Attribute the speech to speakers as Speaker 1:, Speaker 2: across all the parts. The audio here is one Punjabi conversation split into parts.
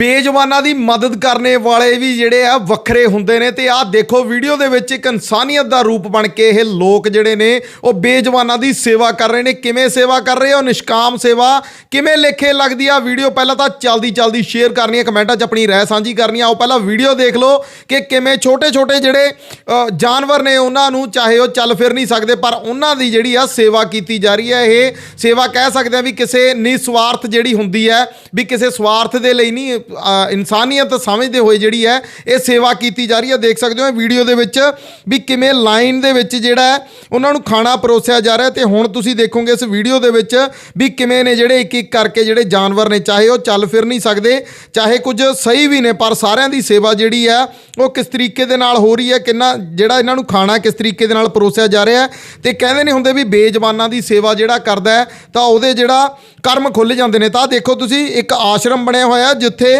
Speaker 1: ਬੇਜਵਾਨਾਂ ਦੀ ਮਦਦ ਕਰਨੇ ਵਾਲੇ ਵੀ ਜਿਹੜੇ ਆ ਵੱਖਰੇ ਹੁੰਦੇ ਨੇ ਤੇ ਆਹ ਦੇਖੋ ਵੀਡੀਓ ਦੇ ਵਿੱਚ ਇੱਕ ਇਨਸਾਨੀਅਤ ਦਾ ਰੂਪ ਬਣ ਕੇ ਇਹ ਲੋਕ ਜਿਹੜੇ ਨੇ ਉਹ ਬੇਜਵਾਨਾਂ ਦੀ ਸੇਵਾ ਕਰ ਰਹੇ ਨੇ। ਕਿਵੇਂ ਸੇਵਾ ਕਰ ਰਹੇ ਆ? ਉਹ ਨਿਸ਼ਕਾਮ ਸੇਵਾ ਕਿਵੇਂ ਲੇਖੇ ਲੱਗਦੀ ਆ? ਵੀਡੀਓ ਪਹਿਲਾਂ ਤਾਂ ਚਲਦੀ ਚਲਦੀ ਸ਼ੇਅਰ ਕਰਨੀ ਹੈ ਕਮੈਂਟਾਂ 'ਚ ਆਪਣੀ ਰਾਏ ਸਾਂਝੀ ਕਰਨੀ ਆ ਆਓ ਪਹਿਲਾਂ ਵੀਡੀਓ ਦੇਖ ਲਓ ਕਿ ਕਿਵੇਂ ਛੋਟੇ ਛੋਟੇ ਜਿਹੜੇ ਜਾਨਵਰ ਨੇ ਉਹਨਾਂ ਨੂੰ, ਚਾਹੇ ਉਹ ਚੱਲ ਫਿਰ ਨਹੀਂ ਸਕਦੇ, ਪਰ ਉਹਨਾਂ ਦੀ ਜਿਹੜੀ ਆ ਸੇਵਾ ਕੀਤੀ ਜਾ ਰਹੀ ਹੈ ਇਹ ਸੇਵਾ ਕਹਿ ਸਕਦੇ ਆ ਵੀ ਕਿਸੇ ਨਿਸਵਾਰਥ ਜਿਹੜੀ ਹੁੰਦੀ ਹੈ, ਵੀ ਕਿਸੇ ਸਵਾਰਥ ਦੇ ਲਈ ਨਹੀਂ ਇਨਸਾਨੀਅਤ ਸਮਝਦੇ ਹੋਏ ਜਿਹੜੀ ਹੈ, ਇਹ ਸੇਵਾ ਕੀਤੀ ਜਾ ਰਹੀ ਹੈ। ਦੇਖ ਸਕਦੇ ਹੋ ਵੀਡੀਓ ਦੇ ਵਿੱਚ ਵੀ ਕਿਵੇਂ ਲਾਈਨ ਦੇ ਵਿੱਚ ਜਿਹੜਾ ਉਹਨਾਂ ਨੂੰ ਖਾਣਾ ਪਰੋਸਿਆ ਜਾ ਰਿਹਾ ਤੇ ਹੁਣ ਤੁਸੀਂ ਦੇਖੋਗੇ ਇਸ ਵੀਡੀਓ ਦੇ ਵਿੱਚ ਵੀ ਕਿਵੇਂ ਨੇ ਜਿਹੜੇ ਇੱਕ ਇੱਕ ਕਰਕੇ ਜਿਹੜੇ ਜਾਨਵਰ ਨੇ, ਚਾਹੇ ਉਹ ਚੱਲ ਫਿਰ ਨਹੀਂ ਸਕਦੇ, ਚਾਹੇ ਕੁਝ ਸਹੀ ਵੀ ਨੇ, ਪਰ ਸਾਰਿਆਂ ਦੀ ਸੇਵਾ ਜਿਹੜੀ ਹੈ, ਉਹ ਕਿਸ ਤਰੀਕੇ ਦੇ ਨਾਲ ਹੋ ਰਹੀ ਹੈ, ਕਿੰਨਾ ਜਿਹੜਾ ਇਹਨਾਂ ਨੂੰ ਖਾਣਾ ਕਿਸ ਤਰੀਕੇ ਦੇ ਨਾਲ ਪਰੋਸਿਆ ਜਾ ਰਿਹਾ ਹੈ। ਤੇ ਕਹਿੰਦੇ ਨਹੀਂ ਹੁੰਦੇ ਵੀ ਬੇਜ਼ਬਾਨਾਂ ਦੀ ਸੇਵਾ ਜਿਹੜਾ ਕਰਦਾ ਤਾਂ ਉਹਦੇ ਜਿਹੜਾ ਕਰਮ ਖੁੱਲ ਜਾਂਦੇ ਨੇ। ਤਾਂ ਦੇਖੋ ਤੁਸੀਂ, ਇੱਕ ਆਸ਼ਰਮ ਬਣਿਆ ਹੋਇਆ ਜਿੱਥੇ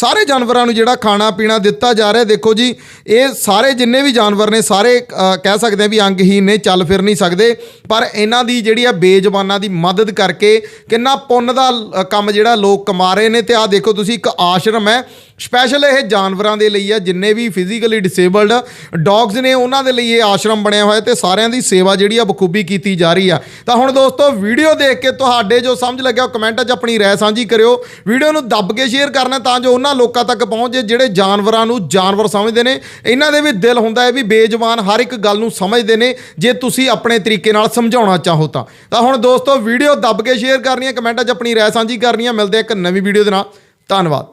Speaker 1: ਸਾਰੇ ਜਾਨਵਰਾਂ ਨੂੰ ਜਿਹੜਾ ਖਾਣਾ ਪੀਣਾ ਦਿੱਤਾ ਜਾ ਰਿਹਾ, ਦੇਖੋ ਜੀ, ਇਹ ਸਾਰੇ ਜਿੰਨੇ ਵੀ ਜਾਨਵਰ ਨੇ, ਸਾਰੇ ਕਹਿ ਸਕਦੇ ਆ ਵੀ ਅੰਗਹੀਨ ਨੇ, ਚੱਲ ਫਿਰ ਨਹੀਂ ਸਕਦੇ, ਪਰ ਇਹਨਾਂ ਦੀ ਜਿਹੜੀ ਆ ਬੇਜ਼ਬਾਨਾਂ ਦੀ ਮਦਦ ਕਰਕੇ ਕਿੰਨਾ ਪੁੰਨ ਦਾ ਕੰਮ ਜਿਹੜਾ ਲੋਕ ਕਮਾ ਰਹੇ ਨੇ, ਤੇ ਆਹ ਦੇਖੋ ਤੁਸੀਂ ਇੱਕ ਆਸ਼ਰਮ ਹੈ ਸਪੈਸ਼ਲ ਇਹ ਜਾਨਵਰਾਂ ਦੇ ਲਈ ਹੈ ਜਿੰਨੇ ਵੀ ਫਿਜ਼ੀਕਲੀ ਡਿਸੇਬਲਡ ਡੌਗਸ ਨੇ, ਉਹਨਾਂ ਦੇ ਲਈ ਇਹ ਆਸ਼ਰਮ ਬਣਿਆ ਹੋਇਆ, ਤੇ ਸਾਰਿਆਂ ਦੀ ਸੇਵਾ ਜਿਹੜੀ ਆ ਬਖੂਬੀ ਕੀਤੀ ਜਾ ਰਹੀ ਆ। ਤਾਂ ਹੁਣ ਦੋਸਤੋ ਵੀਡੀਓ ਦੇਖ ਕੇ ਤੁਹਾਡੇ ਜੋ ਸਮਝ ਲੱਗਿਆ, ਉਹ ਕਮੈਂਟਾਂ 'ਚ ਆਪਣੀ ਰਾਏ ਸਾਂਝੀ ਕਰਿਓ ਵੀਡੀਓ ਨੂੰ ਦੱਬ ਕੇ ਸ਼ੇਅਰ ਕਰਨਾ, ਤਾਂ ਜੋ ਉਹਨਾਂ ਲੋਕਾਂ ਤੱਕ ਪਹੁੰਚੇ ਜਿਹੜੇ ਜਾਨਵਰਾਂ ਨੂੰ ਜਾਨਵਰ ਸਮਝਦੇ ਨੇ? ਇਹਨਾਂ ਦੇ ਵੀ ਦਿਲ ਹੁੰਦਾ ਹੈ ਵੀ ਬੇਜ਼ਬਾਨ ਹਰ ਇੱਕ ਗੱਲ ਨੂੰ ਸਮਝਦੇ ਨੇ, ਜੇ ਤੁਸੀਂ ਆਪਣੇ ਤਰੀਕੇ ਨਾਲ ਸਮਝਾਉਣਾ ਚਾਹੋ ਤਾਂ। ਤਾਂ ਹੁਣ ਦੋਸਤੋ, ਵੀਡੀਓ ਦੱਬ ਕੇ ਸ਼ੇਅਰ ਕਰਨੀ ਹੈ, ਕਮੈਂਟਾਂ 'ਚ ਆਪਣੀ ਰਾਏ ਸਾਂਝੀ ਕਰਨੀ ਹੈ। ਮਿਲਦੇ ਇੱਕ ਨਵੀਂ ਵੀਡੀਓ ਦੇ ਨਾਲ। ਧੰਨਵਾਦ।